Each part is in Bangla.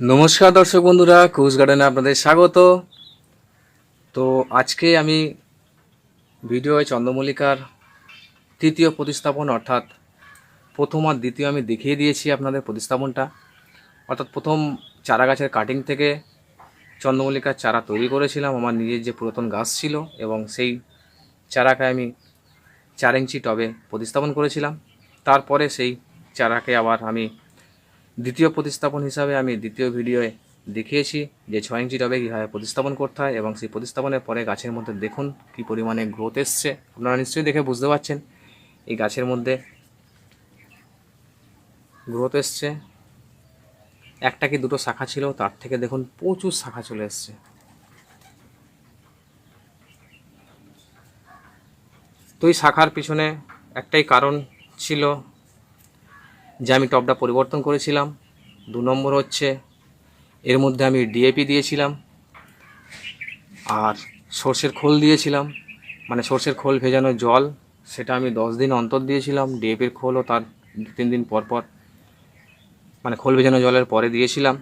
নমস্কার দর্শক বন্ধুরা কুচ গার্ডেনে আপনাদের স্বাগত। তো আজকে আমি ভিডিও চন্দ্রমল্লিকার তৃতীয় প্রতিস্থাপন, অর্থাৎ প্রথম আর দ্বিতীয় আমি দেখিয়ে দিয়েছি আপনাদের প্রতিস্থাপনটা। অর্থাৎ প্রথম চারা গাছের কাটিং থেকে চন্দ্রমল্লিকার চারা তৈরি করেছিলাম। আমার নিজের যে পুরাতন গাছ ছিল এবং সেই চারাকে আমি চার ইঞ্চি টবে প্রতিস্থাপন করেছিলাম। তারপরে সেই চারাকে আবার আমি দ্বিতীয় প্রতিস্থাপন হিসাবে আমি দ্বিতীয় ভিডিওয়ে দেখিয়েছি যে ছয় ইঞ্চি টবে কীভাবে প্রতিস্থাপন করতে হয় এবং সেই প্রতিস্থাপনের পরে গাছের মধ্যে দেখুন কী পরিমাণে গ্রোথ এসছে। আপনারা নিশ্চয়ই দেখে বুঝতে পারছেন, এই গাছের মধ্যে গ্রোথ এসছে। একটা কি দুটো শাখা ছিল, তার থেকে দেখুন প্রচুর শাখা চলে এসছে। তো এই শাখার পিছনে একটাই কারণ ছিল যে আমি টপটা পরিবর্তন করেছিলাম, দু নম্বর হচ্ছে এর মধ্যে আমি ডিএপি দিয়েছিলাম, আর সর্ষের খোল দিয়েছিলাম মানে সর্ষের খোল ভেজানো জল, সেটা আমি দশ দিন অন্তর দিয়েছিলাম ডিএপির খোলও তার দু তিন দিন পর পর মানে খোল ভেজানো জলের পরে দিয়েছিলাম,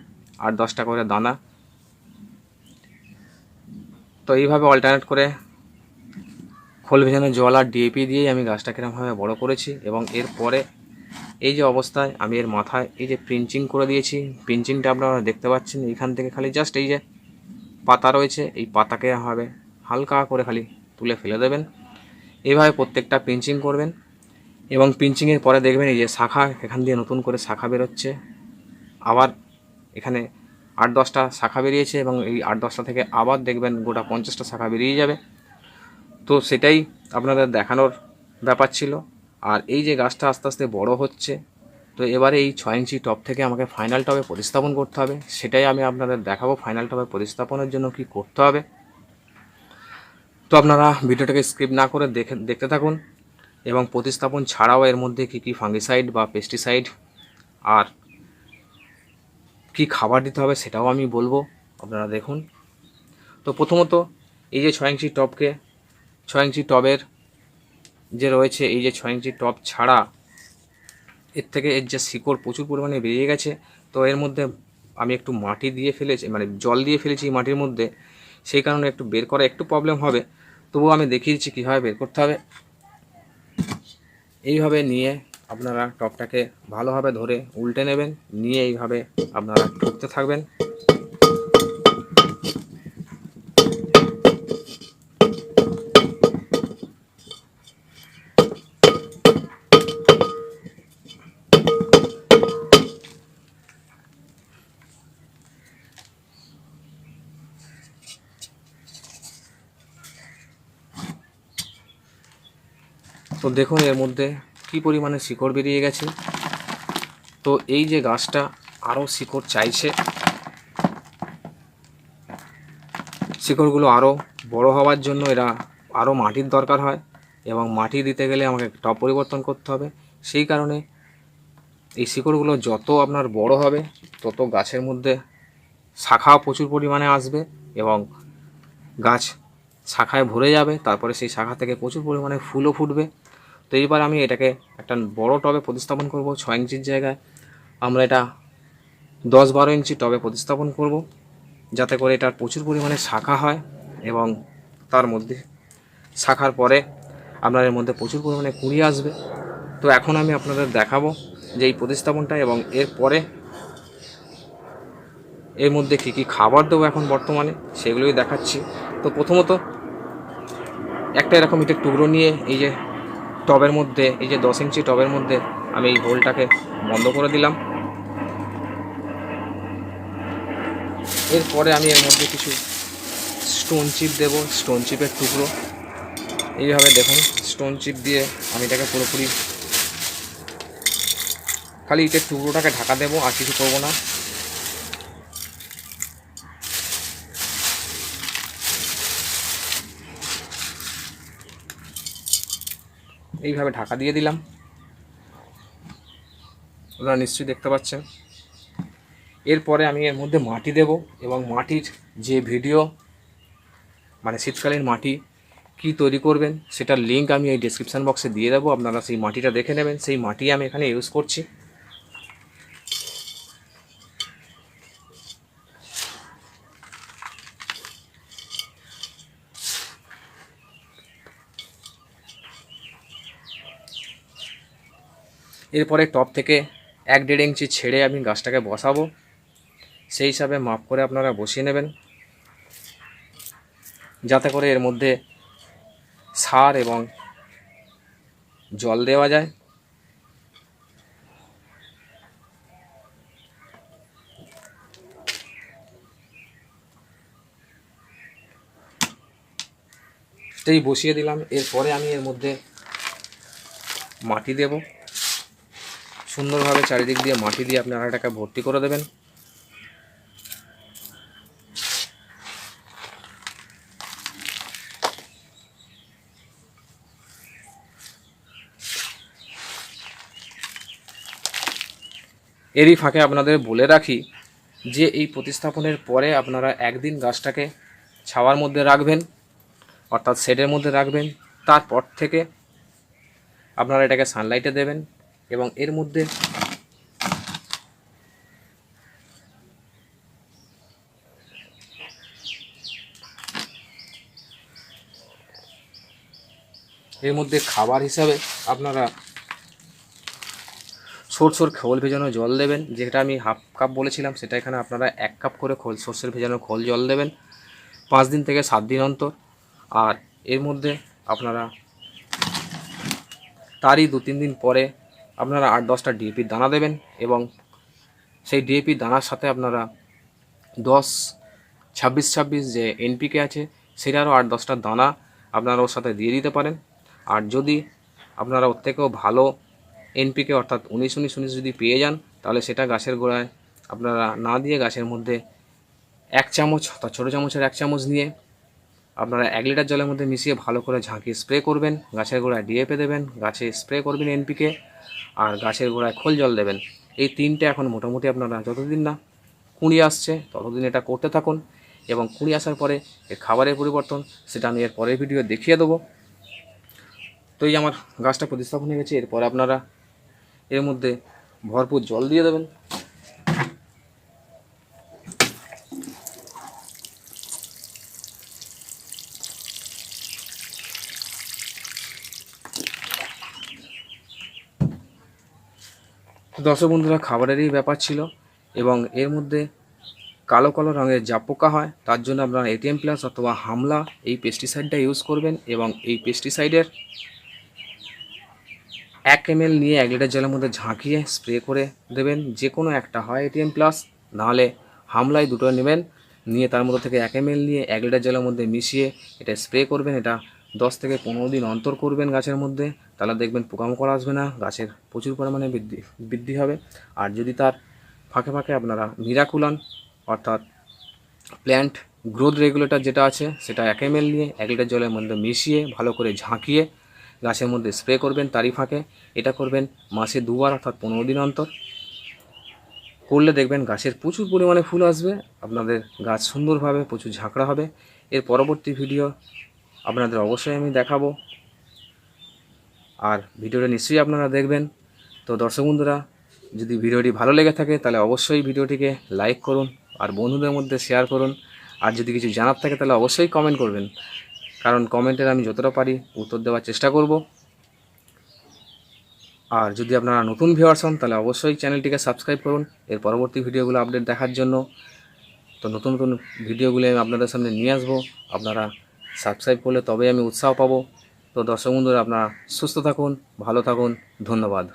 আর দশটা করে দানা। তো এইভাবে অল্টারনেট করে খোল ভেজানো জল আর ডিএপি দিয়েই আমি গাছটা কিরমভাবে বড় করেছি, এবং এরপরে এই যে অবস্থায়, আমি এর মাথায় এই যে প্রিঞ্চিং করে দিয়েছি। প্রিঞ্চিংটা আপনারা দেখতে পাচ্ছেন এখান থেকে খালি জাস্ট এই যে পাতা রয়েছে, এই পাতাকে হবে হালকা করে খালি তুলে ফেলে দেবেন। এইভাবে প্রত্যেকটা পিঞ্চিং করবেন এবং পিঞ্চিংয়ের পরে দেখবেন এই যে শাখা, এখান দিয়ে নতুন করে শাখা বেরোচ্ছে। আবার এখানে আট দশটা শাখা বেরিয়েছে এবং এই আট দশটা থেকে আবার দেখবেন গোটা পঞ্চাশটা শাখা বেরিয়ে যাবে। তো সেটাই আপনাদের দেখানোর ব্যাপার ছিল। আর এই যে গাছটা আস্তে আস্তে বড় হচ্ছে, তো এবারে এই ছয় ইঞ্চি টপ থেকে আমাকে ফাইনাল টবে প্রতিস্থাপন করতে হবে। সেটাই আমি আপনাদের দেখাবো ফাইনাল টবে প্রতিস্থাপনের জন্য কি করতে হবে। তো আপনারা ভিডিওটাকে স্কিপ না করে দেখে, দেখতে থাকুন এবং প্রতিস্থাপন ছাড়াও এর মধ্যে কি কি ফাঙ্গিসাইড বা পেস্টিসাইড আর কি খাবার দিতে হবে সেটাও আমি বলব, আপনারা দেখুন। তো প্রথমত এই যে ছয় ইঞ্চি টপকে, ছয় ইঞ্চি টবের যে রয়েছে, এই যে ছয় ইঞ্চি টপ ছাড়া, এর থেকে এর যে শিকড় প্রচুর পরিমাণে বেরিয়ে গেছে। তো এর মধ্যে আমি একটু মাটি দিয়ে ফেলেছি মানে জল দিয়ে ফেলেছি মাটির মধ্যে। সেই কারণে একটু বের করা একটু প্রবলেম হবে। তবুও আমি দেখিয়েছি কীভাবে বের করতে হবে। এইভাবে নিয়ে আপনারা টপটাকে ভালোভাবে ধরে উল্টে নেবেন, নিয়ে এইভাবে আপনারা ঠুকতে থাকবেন। তো দেখুন এর মধ্যে কি পরিমাণে শিকড় বেরিয়ে গেছে। তো এই যে গাছটা আরও শিকড় চাইছে। শিকড়গুলো আরও বড় হওয়ার জন্য এরা আরও মাটির দরকার হয় এবং মাটি দিতে গেলে আমাকে টপ পরিবর্তন করতে হবে। সেই কারণে এই শিকড়গুলো যত আপনার বড় হবে, তত গাছের মধ্যে শাখাও প্রচুর পরিমাণে আসবে এবং গাছ শাখায় ভরে যাবে। তারপরে সেই শাখা থেকে প্রচুর পরিমাণে ফুলও ফুটবে। তো এইবার আমি এটাকে একটা বড় টবে প্রতিস্থাপন করব, ছয় ইঞ্চির জায়গায়। আমরা এটা দশ বারো ইঞ্চি টবে প্রতিস্থাপন করব, যাতে করে এটার প্রচুর পরিমাণে শাখা হয় এবং তার মধ্যে শাখার পরে আপনার এর মধ্যে প্রচুর পরিমাণে কুড়ি আসবে। তো এখন আমি আপনাদের দেখাবো যে এই প্রতিস্থাপনটা এবং এর পরে এর মধ্যে কী কী খাবার দেবো এখন বর্তমানে, সেগুলোই দেখাচ্ছি। তো প্রথমত একটা এরকম ইটের টুকরো নিয়ে এই যে টবের মধ্যে, এই যে দশ ইঞ্চি টবের মধ্যে আমি এই হোলটাকে বন্ধ করে দিলাম। এরপরে আমি এর মধ্যে কিছু স্টোন চিপ দেব স্টোন চিপের টুকরো। এইভাবে দেখুন স্টোন চিপ দিয়ে আমি এটাকে পুরোপুরি খালি ইটের টুকরোটাকে ঢাকা দেবো, আর কিছু করব না। এইভাবে ঢাকা দিয়ে দিলাম। আপনারা নিশ্চয়ই দেখতে পাচ্ছেন। এরপরে আমি এর মধ্যে মাটি দেব এবং মাটির যে ভিডিও মানে শীতকালীন মাটি, কি তৈরি করবেন, সেটার লিঙ্ক আমি এই ডিসক্রিপশান বক্সে দিয়ে দেবো। আপনারা সেই মাটিটা দেখে নেবেন। সেই মাটি আমি এখানে ইউজ করছি। এরপরে টপ থেকে এক দেড় ইঞ্চি ছেড়ে আমি গাছটাকে বসাবো। সেই হিসাবে মাপ করে আপনারা বসিয়ে নেবেন। যাতে করে এর মধ্যে সার এবং জল দেওয়া যায়। সেই বসিয়ে দিলাম। এরপরে আমি এর মধ্যে মাটি দেব। সুন্দরভাবে চারিদিক দিয়ে মাটি দিয়ে আপনারা এটাকে ভর্তি করে দেবেন। এরই ফাঁকে আপনাদের বলে রাখি যে এই প্রতিস্থাপনের পরে আপনারা একদিন গাছটাকে ছাওয়ার মধ্যে রাখবেন, অর্থাৎ শেডের মধ্যে রাখবেন, তারপর থেকে আপনারা এটাকে সানলাইটে দেবেন। এবং এর মধ্যে এর মধ্যে খাবার হিসাবে আপনারা সরষের খোল ভেজানো জল দেবেন, যেটা আমি হাফ কাপ বলেছিলাম, সেটা এখানে আপনারা এক কাপ করে খোল, সর্ষের ভেজানো খোল জল দেবেন পাঁচ দিন থেকে সাত দিন অন্তর। আর এর মধ্যে আপনারা তারই দু তিন দিন পরে আপনারা আট দশটা ডিএপির দানা দেবেন এবং সেই ডিএপি দানার সাথে আপনারা দশ, ছাব্বিশ ছাব্বিশ যে এনপিকে আছে, সেটারও আট দশটা দানা আপনারা ওর সাথে দিয়ে দিতে পারেন। আর যদি আপনারা ওর থেকেও ভালো এনপিকে অর্থাৎ উনিশ উনিশ উনিশ যদি পেয়ে যান, তাহলে সেটা গাছের গোড়ায় আপনারা না দিয়ে গাছের মধ্যে এক চামচ অর্থাৎ ছোটো চামচের এক চামচ নিয়ে আপনারা এক লিটার জলের মধ্যে মিশিয়ে ভালো করে ঝাঁকিয়ে স্প্রে করবেন, গাছের গোড়ায় ডিএপে দেবেন, গাছে স্প্রে করবেন এনপিকে আর গাছের গোড়ায় খোল জল দেবেন। এই তিনটে এখন মোটামুটি আপনারা যতদিন না কুঁড়ি আসছে, ততদিন এটা করতে থাকুন এবং কুঁড়ি আসার পরে এর খাবারের পরিবর্তন, সেটা আমি এর পরের ভিডিও দেখিয়ে দেবো। তো এই আমার গাছটা প্রতিস্থাপন হয়ে গেছে, এরপরে আপনারা এর মধ্যে ভরপুর জল দিয়ে দেবেন। দর্শক বন্ধুরা, খাবারেরই ব্যাপার ছিল এবং এর মধ্যে কালো কালো রঙের যা পোকা হয়, তার জন্য আপনারা এটিএম প্লাস অথবা হামলা এই পেস্টিসাইডটা ইউজ করবেন এবং এই পেস্টিসাইডের এক এম নিয়ে এক লিটার জলের মধ্যে ঝাঁকিয়ে স্প্রে করে দেবেন। যে কোনো একটা হয় এটিএম প্লাস নাহলে হামলায় দুটো নেবেন, নিয়ে তার মধ্যে থেকে এক এম নিয়ে এক লিটার জলের মধ্যে মিশিয়ে এটা স্প্রে করবেন। এটা দশ থেকে পনেরো দিন অন্তর করবেন গাছের মধ্যে। তাহলে দেখবেন পোকামাকড় আসবে না, গাছের প্রচুর পরিমাণে বৃদ্ধি বৃদ্ধি হবে। আর যদি তার ফাঁকে ফাঁকে আপনারা মিরাকুলান অর্থাৎ প্ল্যান্ট গ্রোথ রেগুলেটর যেটা আছে, সেটা এক এম নিয়ে এক লিটার জলের মধ্যে মিশিয়ে, ভালো করে ঝাঁকিয়ে গাছের মধ্যে স্প্রে করবেন তারই ফাঁকে। এটা করবেন মাসে দুবার অর্থাৎ পনেরো দিন অন্তর। করলে দেখবেন গাছের প্রচুর পরিমাণে ফুল আসবে, আপনাদের গাছ সুন্দরভাবে প্রচুর ঝাঁকড়া হবে। এর পরবর্তী ভিডিও আপনাদের অবশ্যই আমি দেখাবো। আর ভিডিওটা নিশ্চয়ই আপনারা দেখবেন। তো দর্শক বন্ধুরা, যদি ভিডিওটি ভালো লেগে থাকে, তাহলে অবশ্যই ভিডিওটিকে লাইক করুন আর বন্ধুদের মধ্যে শেয়ার করুন। আর যদি কিছু জানার থাকে, তাহলে অবশ্যই কমেন্ট করবেন। কারণ কমেন্টের আমি যতটা পারি উত্তর দেওয়ার চেষ্টা করব। আর যদি আপনারা নতুন ভিউয়ার্স হন, তাহলে অবশ্যই চ্যানেলটিকে সাবস্ক্রাইব করুন। এর পরবর্তী ভিডিওগুলো আপডেট দেখার জন্য। তো নতুন নতুন ভিডিওগুলো আমি আপনাদের সামনে নিয়ে আসব। আপনারা সাবস্ক্রাইব করলে তবেই আমি উৎসাহ পাবো। তো দর্শক বন্ধুরা আপনারা সুস্থ থাকুন ভালো থাকুন ধন্যবাদ।